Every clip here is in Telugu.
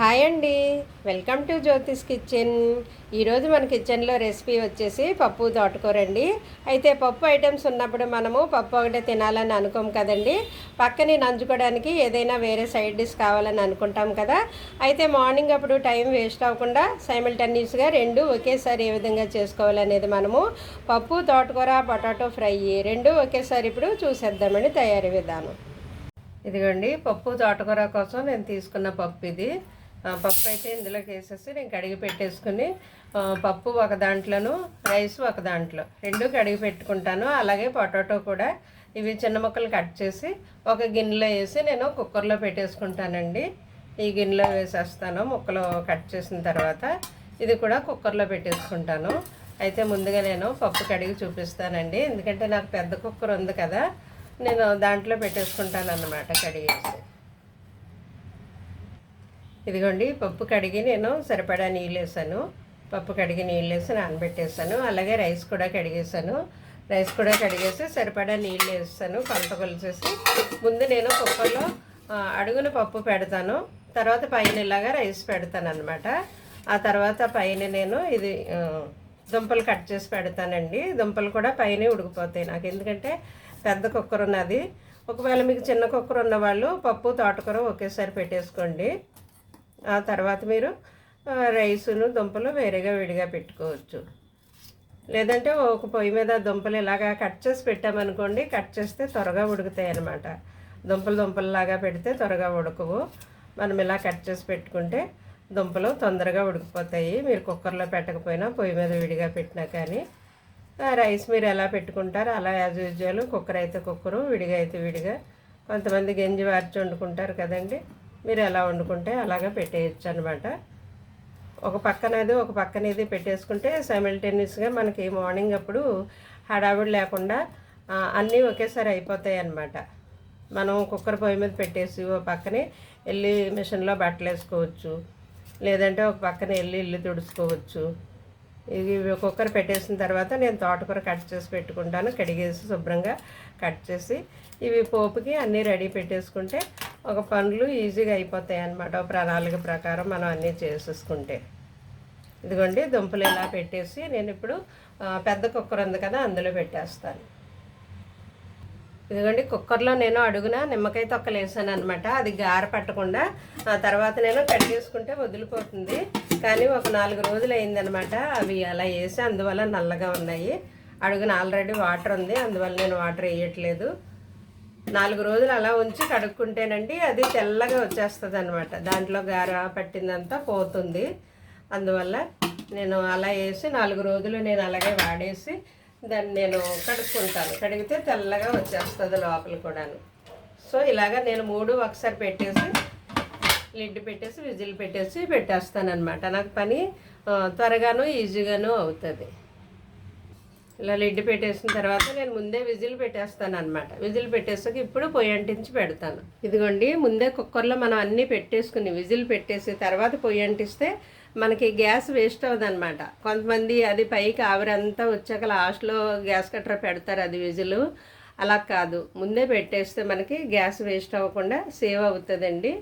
హాయ్ అండి. Welcome to Jyotish kitchen. ఈరోజు మన కిచెన్లో రెసిపీ వచ్చేసి పప్పు తోటకూర అండి అయితే పప్పు ఐటమ్స్ ఉన్నప్పుడు మనము పప్పు ఒకటే తినాలని అనుకోం కదండి. పక్కని నంచుకోవడానికి ఏదైనా వేరే సైడ్ డిష్ కావాలని అనుకుంటాం కదా. అయితే మార్నింగ్ అప్పుడు టైం వేస్ట్ అవ్వకుండా సైమిల్టేనియస్గా రెండు ఒకేసారి ఏ విధంగా చేసుకోవాలనేది మనము పప్పు తోటకూర పొటాటో ఫ్రై రెండు ఒకేసారి ఇప్పుడు చూసేద్దామని తయారీ విధానం. ఇదిగోండి పప్పు తోటకూర కోసం నేను తీసుకున్న పప్పు ఇది. పప్పు అయితే ఇందులోకి వేసేసి నేను కడిగి పెట్టేసుకుని పప్పు ఒక దాంట్లోను రైస్ ఒక దాంట్లో. రెండు కడిగి పెట్టుకుంటాను. అలాగే పొటాటో కూడా ఇవి చిన్న ముక్కలు కట్ చేసి ఒక గిన్నెలో వేసి నేను కుక్కర్లో పెట్టేసుకుంటానండి. ఈ గిన్నెలో వేసేస్తాను ముక్కలు కట్ చేసిన తర్వాత. ఇది కూడా కుక్కర్లో పెట్టేసుకుంటాను. అయితే ముందుగా నేను పప్పు కడిగి చూపిస్తానండి. ఎందుకంటే నాకు పెద్ద కుక్కర్ ఉంది కదా నేను దాంట్లో పెట్టేసుకుంటాను అన్నమాట కడిగేసి. ఇదిగోండి పప్పు కడిగి నేను సరిపడా నీళ్ళు వేసాను పప్పు కడిగి నీళ్ళు వేసి నానబెట్టేసాను. అలాగే రైస్ కూడా కడిగేసాను. రైస్ కూడా కడిగేసి సరిపడా నీళ్ళు వేస్తాను కొంత కొలిసేసి ముందు నేను కుక్కర్లో అడుగున పప్పు పెడతాను. తర్వాత పైన ఇలాగా రైస్ పెడతాను అనమాట ఆ తర్వాత పైన నేను ఇది దుంపలు కట్ చేసి పెడతానండి. దుంపలు కూడా పైన ఉడికిపోతాయి నాకు. ఎందుకంటే పెద్ద కుక్కర్ ఉన్నది ఒకవేళ మీకు చిన్న కుక్కర్ ఉన్న వాళ్ళు పప్పు తోటకూర ఒకేసారి పెట్టేసుకోండి. ఆ తర్వాత మీరు రైసును దుంపలు వేరేగా విడిగా పెట్టుకోవచ్చు. లేదంటే ఒక పొయ్యి మీద దుంపలు ఇలాగా కట్ చేసి పెట్టామనుకోండి కట్ చేస్తే త్వరగా ఉడుకుతాయి అన్నమాట. దుంపలు దుంపలలాగా పెడితే త్వరగా ఉడకవు. మనం ఇలా కట్ చేసి పెట్టుకుంటే దుంపలు తొందరగా ఉడికిపోతాయి. మీరు కుక్కర్లో పెట్టకపోయినా పొయ్యి మీద విడిగా పెట్టినా కానీ. రైస్ మీరు ఎలా పెట్టుకుంటారో అలా యాజ్ యూజువల్ కుక్కర్ అయితే కుక్కరు విడిగా అయితే విడిగా. కొంతమంది గంజి వార్చి వండుకుంటారు కదండి. మీరు ఎలా వండుకుంటే అలాగా పెట్టేయచ్చు అనమాట ఒక పక్కనది ఒక పక్కనది పెట్టేసుకుంటే సైమిల్టేనియస్గా మనకి మార్నింగ్ అప్పుడు హడావిడి లేకుండా అన్నీ ఒకేసారి అయిపోతాయి అన్నమాట. మనం కుక్కర్ పొయ్యి మీద పెట్టేసి ఓ పక్కనే వెళ్ళి మిషన్లో బట్టలు వేసుకోవచ్చు లేదంటే ఒక పక్కన వెళ్ళి ఇల్లు తుడుచుకోవచ్చు. ఇది కుక్కర్ పెట్టేసిన తర్వాత నేను తోటకూర కట్ చేసి పెట్టుకుంటాను కడిగేసి శుభ్రంగా కట్ చేసి. ఇవి పోపుకి అన్నీ రెడీ పెట్టేసుకుంటే ఒక పనులు ఈజీగా అయిపోతాయి అన్నమాట. ప్రణాళిక ప్రకారం మనం అన్నీ చేసేసుకుంటే. ఇదిగోండి దుంపలు ఇలా పెట్టేసి నేను ఇప్పుడు పెద్ద కుక్కర్ ఉంది కదా అందులో పెట్టేస్తాను. ఇదిగోండి కుక్కర్లో నేను అడుగున నిమ్మకాయ తొక్కలు వేసాను అనమాట అది గార పట్టకుండా ఆ తర్వాత నేను కట్ చేసుకుంటే వదిలిపోతుంది. కానీ ఒక నాలుగు రోజులు అయిందనమాట. అవి అలా వేసి అందువల్ల నల్లగా ఉన్నాయి. అడుగున ఆల్రెడీ వాటర్ ఉంది. అందువల్ల నేను వాటర్ వేయట్లేదు. నాలుగు రోజులు అలా ఉంచి కడుక్కుంటేనండి అది తెల్లగా వచ్చేస్తుంది అనమాట దాంట్లో గార పట్టిందంతా పోతుంది. అందువల్ల నేను అలా వేసి నాలుగు రోజులు నేను అలాగే వాడేసి దాన్ని నేను కడుక్కుంటాను. కడిగితే తెల్లగా వచ్చేస్తుంది లోపల కూడాను. సో ఇలాగా నేను మూడు ఒకసారి పెట్టేసి లిడ్ పెట్టేసి విజిల్ పెట్టేసి పెట్టేస్తాను అనమాట నాకు పని త్వరగాను ఈజీగాను అవుతుంది. ఇలా లిడ్ పెట్టేసిన తర్వాత నేను ముందే విజిల్ పెట్టేస్తాను అనమాట విజిల్ పెట్టేసాక ఇప్పుడు పొయ్యి అంటించి పెడతాను. ఇదిగోండి ముందే కుక్కర్లో మనం అన్నీ పెట్టేసుకుని విజిల్ పెట్టేసి తర్వాత పొయ్యి అంటిస్తే మనకి గ్యాస్ వేస్ట్ అవ్వదు అనమాట కొంతమంది అది పైకి ఆవిరంతా వచ్చాక లాస్ట్లో గ్యాస్ కట్టర్ పెడతారు అది విజిల్. అలా కాదు. ముందే పెట్టేస్తే మనకి గ్యాస్ వేస్ట్ అవ్వకుండా సేవ్ అవుతుందండి.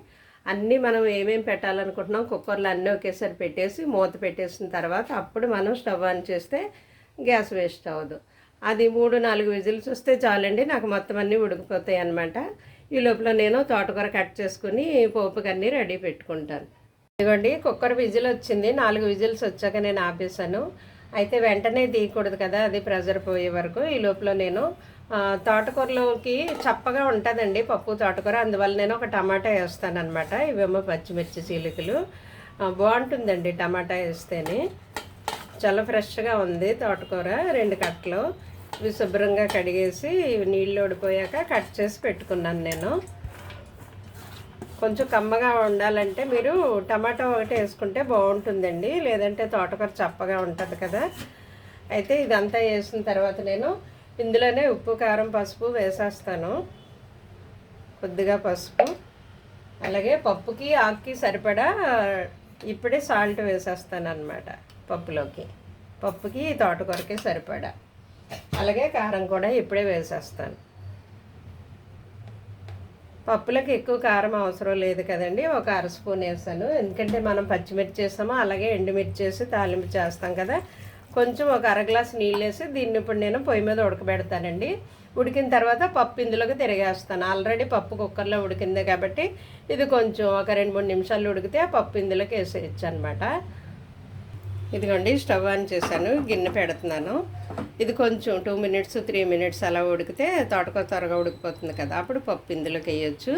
అన్నీ మనం ఏమేమి పెట్టాలనుకుంటున్నాం కుక్కర్లో అన్నీ ఒకేసారి పెట్టేసి మూత పెట్టేసిన తర్వాత అప్పుడు మనం స్టవ్ ఆన్ చేస్తే గ్యాస్ వేస్ట్ అవ్వదు. అది మూడు నాలుగు విజిల్స్ వస్తే చాలండి నాకు మొత్తం అన్నీ ఉడికిపోతాయి అనమాట ఈ లోపల నేను తోటకూర కట్ చేసుకుని పోపుకి అన్నీ రెడీ పెట్టుకుంటాను. ఇదిగోండి కుక్కర్ విజిల్ వచ్చింది నాలుగు విజిల్స్ వచ్చాక నేను ఆపేసాను అయితే వెంటనే తీయకూడదు కదా అది ప్రెజర్ పోయే వరకు. ఈ లోపల నేను తోటకూరలోకి చప్పగా ఉంటుందండి పప్పు తోటకూర. అందువల్ల నేను ఒక టమాటా వేస్తాను అనమాట ఇవేమో పచ్చిమిర్చి చీలికలు. బాగుంటుందండి టమాటా వేస్తేనే. చాలా ఫ్రెష్గా ఉంది తోటకూర రెండు కట్టలు. ఇవి శుభ్రంగా కడిగేసి నీళ్ళు ఓడిపోయాక కట్ చేసి పెట్టుకున్నాను నేను. కొంచెం కమ్మగా ఉండాలంటే మీరు టమాటా ఒకటి వేసుకుంటే బాగుంటుందండి. లేదంటే తోటకూర చప్పగా ఉంటుంది కదా. అయితే ఇదంతా వేసిన తర్వాత నేను ఇందులోనే ఉప్పు కారం పసుపు వేసేస్తాను. కొద్దిగా పసుపు. అలాగే పప్పుకి ఆకుకి సరిపడా ఇప్పుడే సాల్ట్ వేసేస్తాను అనమాట పప్పులోకి. పప్పుకి తోటకూరకి సరిపడా. అలాగే కారం కూడా ఇప్పుడే వేసేస్తాను. పప్పులకు ఎక్కువ కారం అవసరం లేదు కదండి. ఒక అర స్పూన్ వేసాను. ఎందుకంటే మనం పచ్చిమిర్చి వేస్తామో అలాగే ఎండుమిర్చి వేసి తాలింపు చేస్తాం కదా. కొంచెం ఒక అర గ్లాస్ నీళ్ళు వేసి దీన్ని ఇప్పుడు నేను పొయ్యి మీద ఉడకబెడతానండి. ఉడికిన తర్వాత పప్పు ఇందులోకి తిరిగేస్తాను. ఆల్రెడీ పప్పు కుక్కర్లో ఉడికింది కాబట్టి ఇది కొంచెం ఒక రెండు మూడు నిమిషాలు ఉడికితే ఆ పప్పు ఇందులోకి వేసేయచ్చు అనమాట ఇదిగోండి స్టవ్ ఆన్ చేశాను గిన్నె పెడుతున్నాను. ఇది కొంచెం టూ మినిట్స్ త్రీ మినిట్స్ అలా ఉడికితే తోటకూర త్వరగా ఉడికిపోతుంది కదా అప్పుడు పప్పు ఇందులోకి వేయచ్చు.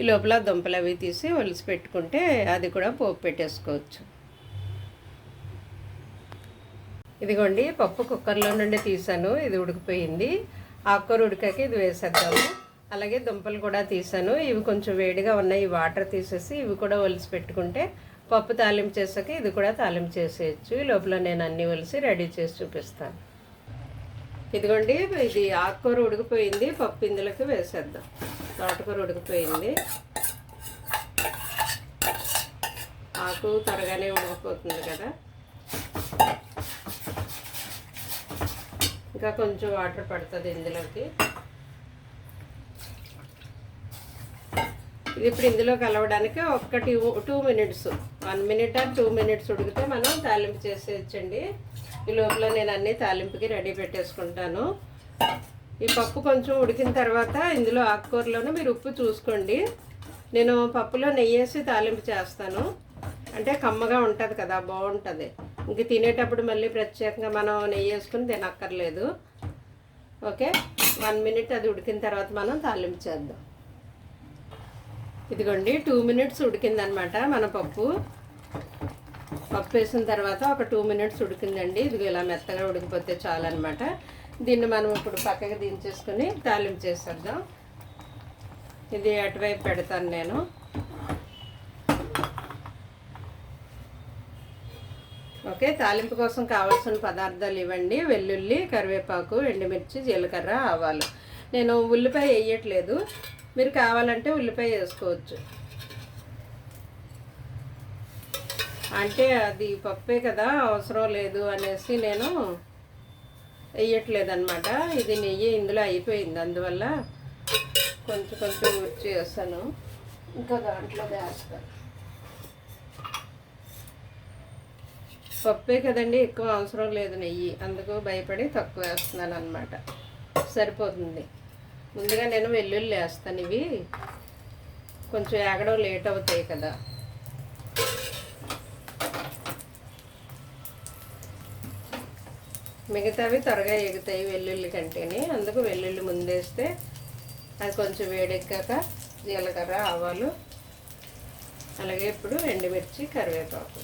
ఈ లోపల దుంపలు అవి తీసి ఒలిసి పెట్టుకుంటే అది కూడా పోపు పెట్టేసుకోవచ్చు. ఇదిగోండి పప్పు కుక్కర్లో నుండి తీసాను ఇది ఉడికిపోయింది. ఆకుకూర ఉడికాక ఇది వేసేద్దాము. అలాగే దుంపలు కూడా తీసాను ఇవి కొంచెం వేడిగా ఉన్నాయి వాటర్ తీసేసి ఇవి కూడా ఒలిసి పెట్టుకుంటే పప్పు తాలింపు చేసాక ఇది కూడా తాలింపు చేసేయచ్చు. ఈ లోపల నేను అన్నీ ఒలిసి రెడీ చేసి చూపిస్తాను. ఇదిగోండి ఇది ఆకుకూర ఉడికిపోయింది. పప్పు ఇందులోకి వేసేద్దాం. తోటకూర ఉడికిపోయింది. ఆకు త్వరగానే ఉడికిపోతుంది కదా. ఇంకా కొంచెం వాటర్ పడుతుంది ఇందులోకి. ఇది ఇప్పుడు ఇందులో కలవడానికి ఒక్కటి two minutes one minute or two minutes ఉడికితే మనం తాలింపు చేసేయచ్చండి. ఈ లోపల నేను అన్ని తాలింపుకి రెడీ పెట్టేసుకుంటాను. ఈ పప్పు కొంచెం ఉడికిన తర్వాత ఇందులో ఆకుకూరలోనే మీరు ఉప్పు చూసుకోండి. నేను పప్పులో నెయ్యి వేసి తాలింపు చేస్తాను. అంటే కమ్మగా ఉంటుంది కదా బాగుంటుంది. ఇంక తినేటప్పుడు మళ్ళీ ప్రత్యేకంగా మనం నెయ్యి వేసుకుని తినక్కర్లేదు. ఓకే? వన్ మినిట్ అది ఉడికిన తర్వాత మనం తాలింపు చేద్దాం. ఇదిగోండి టూ మినిట్స్ ఉడికిందనమాట మన పప్పు. పప్పు వేసిన తర్వాత ఒక టూ మినిట్స్ ఉడికిందండి. ఇది ఇలా మెత్తగా ఉడికిపోతే చాలన్నమాట దీన్ని మనం ఇప్పుడు పక్కకి దించేసుకొని తాలింపు చేసేద్దాం. ఇది అటువైపు పెడతాను నేను. ఓకే తాలింపు కోసం కావాల్సిన పదార్థాలు ఇవ్వండి. వెల్లుల్లి కరివేపాకు ఎండుమిర్చి జీలకర్ర ఆవాలు. నేను ఉల్లిపాయ వేయట్లేదు. మీరు కావాలంటే ఉల్లిపాయ వేసుకోవచ్చు. అంటే అది పప్పే కదా అవసరం లేదు అనేసి నేను వేయట్లేదన్నమాట. ఇది నెయ్యి ఇందులో అయిపోయింది. అందువల్ల కొంచెం కొంచెం ఉడిచి వేస్తాను ఇంకా దాంట్లో వేస్తాను. పప్పే కదండి ఎక్కువ అవసరం లేదు నెయ్యి. అందుకు భయపడి తక్కువ వేస్తున్నాను అనమాట సరిపోతుంది. ముందుగా నేను వెల్లుల్లి వేస్తాను ఇవి. కొంచెం ఏగడం లేట్ అవుతాయి కదా. మిగతావి త్వరగా ఎగుతాయి వెల్లుల్లి కంటేనే. అందుకు వెల్లుల్లి ముందేస్తే అది కొంచెం వేడెక్కాక జీలకర్ర ఆవాలు అలాగే ఇప్పుడు ఎండుమిర్చి కరివేపాకు.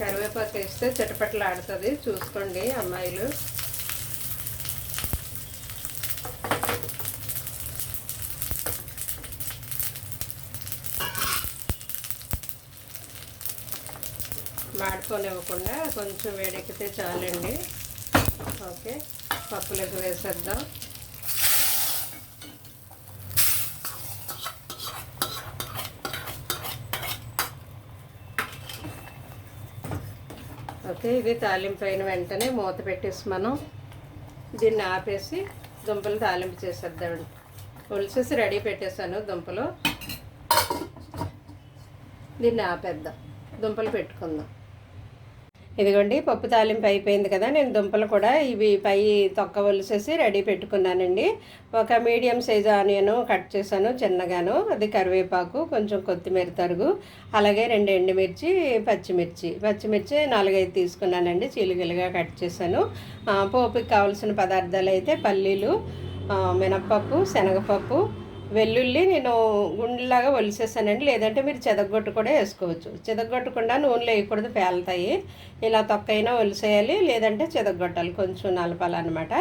కరివేపాకు వేస్తే చిటపట్లు ఆడుతుంది చూసుకోండి అమ్మాయిలు. మాడుకోనివ్వకుండా కొంచెం వేడెక్కితే చాలండి. ఓకే పప్పులకు వేసేద్దాం. ఓకే ఇది తాలింపు అయిన వెంటనే మూత పెట్టేసి మనం దీన్ని ఆపేసి దుంపలు తాలింపు చేసేద్దామండి. ఒలిసేసి రెడీ పెట్టేశాను దుంపలు. దీన్ని ఆపేద్దాం. దుంపలు పెట్టుకుందాం. ఇదిగోండి పప్పు తాలింపు అయిపోయింది కదా నేను దుంపలు కూడా ఇవి పై తొక్క ఒలిసేసి రెడీ పెట్టుకున్నానండి. ఒక మీడియం సైజ్ ఆనియన్ కట్ చేశాను చిన్నగాను అది కరివేపాకు కొంచెం కొత్తిమీర తరుగు అలాగే రెండు ఎండుమిర్చి పచ్చిమిర్చి. పచ్చిమిర్చి నాలుగైదు తీసుకున్నానండి చీలికలుగా కట్ చేశాను. పోపుకి కావాల్సిన పదార్థాలు అయితే పల్లీలు మినప్పప్పు శనగపప్పు వెల్లుల్లి నేను గుండెలాగా ఒలిసేసానండి. లేదంటే మీరు చెదగొట్టు కూడా వేసుకోవచ్చు. చెదగొట్టకుండా నూనెలో వేయకూడదు పేలుతాయి. ఇలా తొక్కైనా ఒలిసేయాలి లేదంటే చెదగొట్టాలి. కొంచెం నలపాలన్నమాట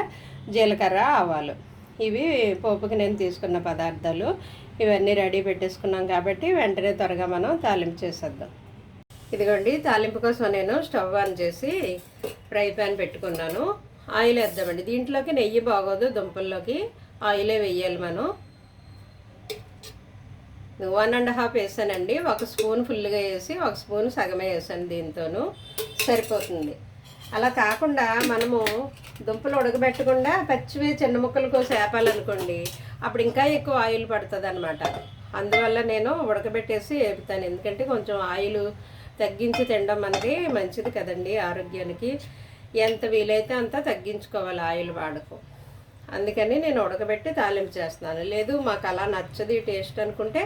జీలకర్ర ఆవాలు. ఇవి పోపుకి నేను తీసుకున్న పదార్థాలు. ఇవన్నీ రెడీ పెట్టేసుకున్నాం కాబట్టి వెంటనే త్వరగా మనం తాలింపు చేసేద్దాం. ఇదిగోండి తాలింపు కోసం నేను స్టవ్ ఆన్ చేసి ఫ్రై ప్యాన్ పెట్టుకున్నాను. ఆయిల్ వేద్దామండి దీంట్లోకి నెయ్యి బాగోదు దుంపల్లోకి ఆయిలే వేయాలి మనం. వన్ అండ్ హాఫ్ వేసానండి. ఒక స్పూన్ ఫుల్గా వేసి ఒక స్పూన్ సగమే వేసాను దీంతోనూ. సరిపోతుంది. అలా కాకుండా మనము దుంపలు ఉడకబెట్టకుండా పచ్చివి చిన్న ముక్కలు కోసి వేపాలనుకోండి అప్పుడు ఇంకా ఎక్కువ ఆయిల్ పడుతుంది అనమాట అందువల్ల నేను ఉడకబెట్టేసి వేపుతాను. ఎందుకంటే కొంచెం ఆయిల్ తగ్గించి తినడం మనకి మంచిది కదండి ఆరోగ్యానికి. ఎంత వీలైతే అంత తగ్గించుకోవాలి ఆయిల్ వాడకం. అందుకని నేను ఉడకబెట్టి తాలింపు చేస్తున్నాను. లేదు మాకు అలా నచ్చది టేస్ట్ అనుకుంటే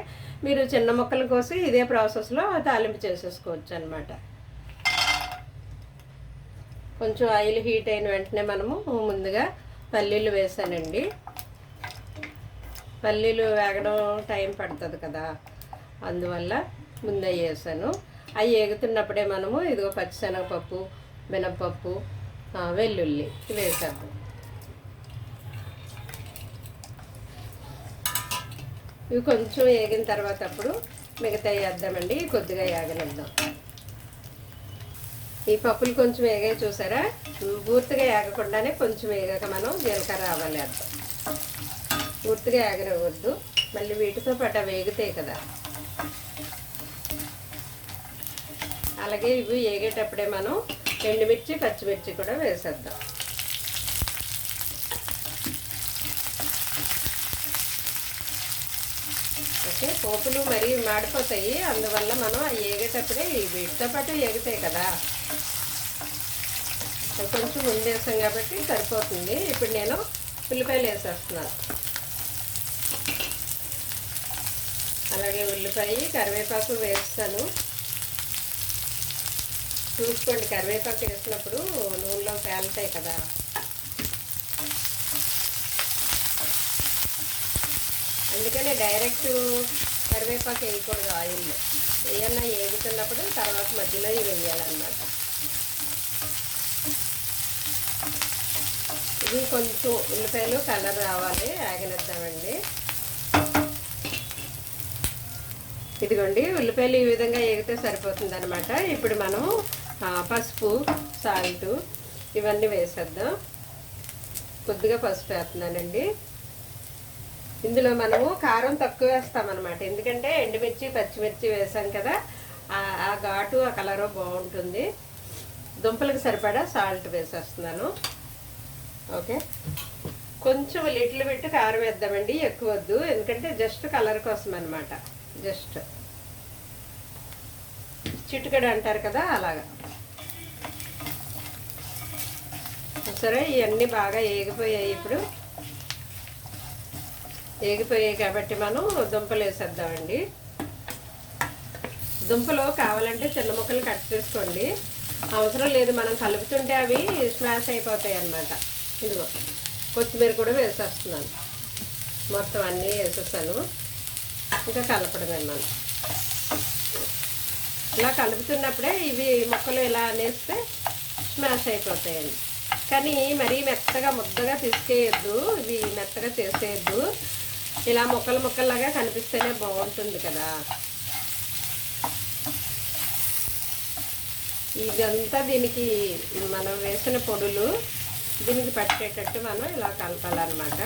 మీరు చిన్న ముక్కలు కోసి ఇదే ప్రాసెస్లో తాలింపు చేసేసుకోవచ్చు అనమాట కొంచెం ఆయిల్ హీట్ అయిన వెంటనే మనము ముందుగా పల్లీలు వేసానండి. పల్లీలు వేగడం టైం పడుతుంది కదా అందువల్ల ముందే వేసాను. అవి వేగుతున్నప్పుడే మనము ఇదిగో పచ్చిశనగపప్పు మినప్పప్పు వెల్లుల్లి వేసేద్దాం. ఇవి కొంచెం వేగిన తర్వాత అప్పుడు మిగతా వేద్దామండి కొద్దిగా వేగనిద్దాం ఈ పప్పులు కొంచెం వేగాయి చూసారా? పూర్తిగా వేగకుండానే కొంచెం వేగాక మనం జీలకర్ర ఆవాలు వేద్దాం. పూర్తిగా వేగనివ్వద్దు మళ్ళీ వీటితో పాటు అవి వేగుతాయి కదా. అలాగే ఇవి వేగేటప్పుడే మనం ఎండుమిర్చి పచ్చిమిర్చి కూడా వేసేద్దాం. అంటే పోపులు మరీ మాడిపోతాయి. అందువల్ల మనం అవి ఈ వీటితో పాటు ఏగుతాయి కదా. కొంచెం ముందు వేస్తాం కాబట్టి సరిపోతుంది. ఇప్పుడు నేను ఉల్లిపాయలు వేసేస్తున్నాను. అలాగే ఉల్లిపాయ కరివేపాకు వేస్తాను. చూసుకోండి కరివేపాకు వేసినప్పుడు నూనెలో పేలుతాయి కదా. అందుకనే డైరెక్ట్ కరివేపాకు వేయకూడదు ఆయిల్లో. ఏమన్నా వేగుతున్నప్పుడు తర్వాత మధ్యలో వేయాలన్నమాట. ఇది కొంచెం ఉల్లిపాయలు కలర్ రావాలి ఆగనిద్దామండి. ఇదిగోండి ఉల్లిపాయలు ఈ విధంగా వేగితే సరిపోతుంది అనమాట ఇప్పుడు మనం పసుపు సాల్ట్ ఇవన్నీ వేసేద్దాం. కొద్దిగా పసుపు వేస్తున్నానండి. ఇందులో మనము కారం తక్కువ వేస్తామన్నమాట. ఎందుకంటే ఎండుమిర్చి పచ్చిమిర్చి వేసాం కదా ఆ- ఘాటు ఆ కలరు బాగుంటుంది. దుంపలకు సరిపడా సాల్ట్ వేసేస్తున్నాను. ఓకే. కొంచెం లిటిల్ పెట్టి కారం వేద్దామండి ఎక్కువ వద్దు. ఎందుకంటే జస్ట్ కలర్ కోసం అనమాట జస్ట్. చిటుకడ అంటారు కదా అలాగా. సరే ఇవన్నీ బాగా ఏగిపోయాయి ఇప్పుడు. ఏగిపోయాయి కాబట్టి మనం దుంపలు వేసేద్దామండి. దుంపలు కావాలంటే చిన్న ముక్కలు కట్ చేసుకోండి. అవసరం లేదు మనం కలుపుతుంటే అవి స్మాష్ అయిపోతాయి అన్నమాట. ఇదిగో కొత్తిమీర కూడా వేసేస్తున్నాను. మొత్తం అన్నీ వేసేస్తాను ఇంకా కలపడమే మనం ఇలా కలుపుతున్నప్పుడే ఇవి మొక్కలు ఇలా అనేస్తే స్మాష్ అయిపోతాయండి. కానీ మరీ మెత్తగా ముద్దగా తీసుకేయద్దు ఇవి మెత్తగా చేసేయద్దు. ఇలా ముక్కలు ముక్కల్లాగా కనిపిస్తేనే బాగుంటుంది కదా. ఇదంతా దీనికి మనం వేసిన పొడులు దీనికి పట్టేటట్టు మనం ఇలా కలపాలన్నమాట.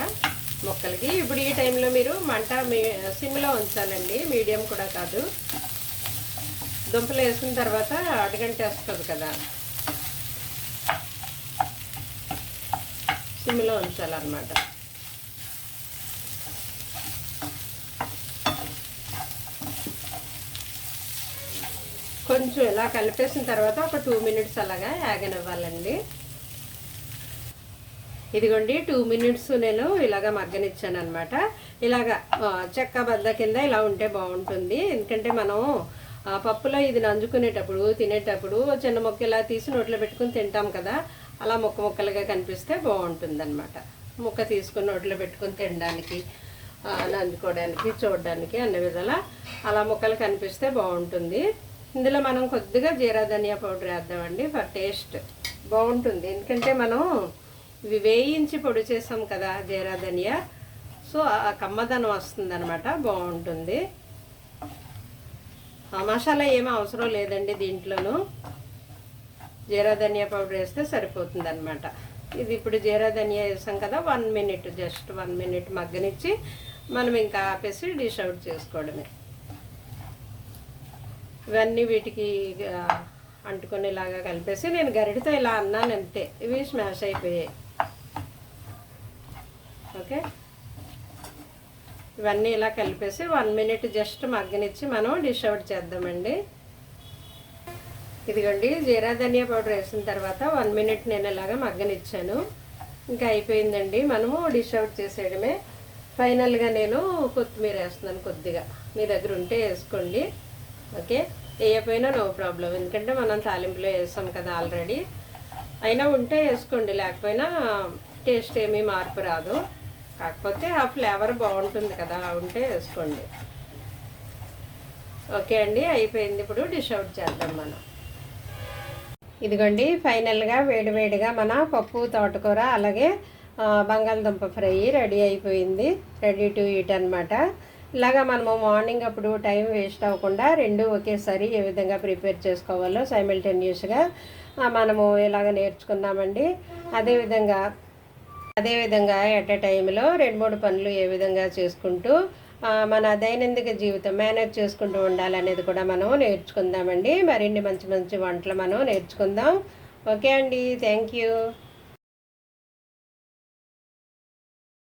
మొక్కలకి ఇప్పుడు ఈ టైంలో మీరు మంట మీ సిమ్లో ఉంచాలండి. మీడియం కూడా కాదు. దుంపలు వేసిన తర్వాత అడగంట వేస్తుంది కదా. సిమ్లో ఉంచాలన్నమాట. కొంచెం ఇలా కలిపేసిన తర్వాత ఒక టూ మినిట్స్ అలాగా యాగనివ్వాలండి ఇదిగోండి టూ మినిట్స్ నేను ఇలాగ మగ్గనిచ్చాను అనమాట ఇలాగ చెక్క బద్ద కింద ఇలా ఉంటే బాగుంటుంది. ఎందుకంటే మనం పప్పులో ఇది నంజుకునేటప్పుడు తినేటప్పుడు చిన్న మొక్క ఇలా తీసి నోట్లో పెట్టుకుని తింటాం కదా అలా ముక్క ముక్కలుగా కనిపిస్తే బాగుంటుంది అనమాట ముక్క తీసుకుని నోట్లో పెట్టుకుని తినడానికి నంజుకోవడానికి చూడడానికి అన్ని విధాల అలా ముక్కలు కనిపిస్తే బాగుంటుంది. ఇందులో మనం కొద్దిగా జీరా ధనియా పౌడర్ వేద్దామండి ఫర్ టేస్ట్. బాగుంటుంది. ఎందుకంటే మనం ఇవి వేయించి పొడి చేసాం కదా జీరా ధనియా. సో ఆ కమ్మదనం వస్తుందనమాట బాగుంటుంది. ఆ మసాలా ఏమీ అవసరం లేదండి దీంట్లోనూ. జీరా ధనియా పౌడర్ వేస్తే సరిపోతుంది అనమాట ఇది ఇప్పుడు జీరా ధనియా వేసాం కదా one minute just one minute మగ్గనిచ్చి మనం ఇంకా ఆపేసి డిష్ అవుట్ చేసుకోవడమే. ఇవన్నీ వీటికి అంటుకునేలాగా కలిపేసి నేను గరిటితో ఇలా అన్నాను అంతే. ఇవి స్మాష్ అయిపోయాయి. ఓకే? ఇవన్నీ ఇలా కలిపేసి వన్ మినిట్ జస్ట్ మగ్గనిచ్చి మనం డిష్ అవుట్ చేద్దామండి. ఇదిగోండి జీరా ధనియా పౌడర్ వేసిన తర్వాత వన్ మినిట్ నేను ఇలాగా మగ్గనిచ్చాను. ఇంకా అయిపోయిందండి. మనము డిష్ అవుట్ చేసేయడమే. ఫైనల్గా నేను కొత్తిమీర వేస్తున్నాను కొద్దిగా. మీ దగ్గర ఉంటే వేసుకోండి. ఓకే? వేయకపోయినా నో ప్రాబ్లం. ఎందుకంటే మనం తాలింపులో వేస్తాం కదా ఆల్రెడీ. అయినా ఉంటే వేసుకోండి. లేకపోయినా టేస్ట్ ఏమీ మార్పు రాదు. కాకపోతే ఆ ఫ్లేవర్ బాగుంటుంది కదా ఉంటే వేసుకోండి. ఓకే అండి అయిపోయింది. ఇప్పుడు డిష్ అవుట్ చేద్దాం మనం. ఇదిగోండి ఫైనల్గా వేడివేడిగా మన పప్పు తోటకూర అలాగే బంగాళదుంప ఫ్రై రెడీ అయిపోయింది. రెడీ టు ఈట్ అనమాట ఇలాగా మనము మార్నింగ్ అప్పుడు టైం వేస్ట్ అవ్వకుండా రెండు ఒకేసారి ఏ విధంగా ప్రిపేర్ చేసుకోవాలో సైమిల్టేనియస్గా మనము ఇలాగ నేర్చుకున్నామండి అదేవిధంగా అదేవిధంగా ఎట్ ఎ టైంలో రెండు మూడు పనులు ఏ విధంగా చేసుకుంటూ మన దైనందిక జీవితం మేనేజ్ చేసుకుంటూ ఉండాలనేది కూడా మనం నేర్చుకుందామండి. మరిన్ని మంచి మంచి వంటలు మనం నేర్చుకుందాం. ఓకే అండి. Thank you.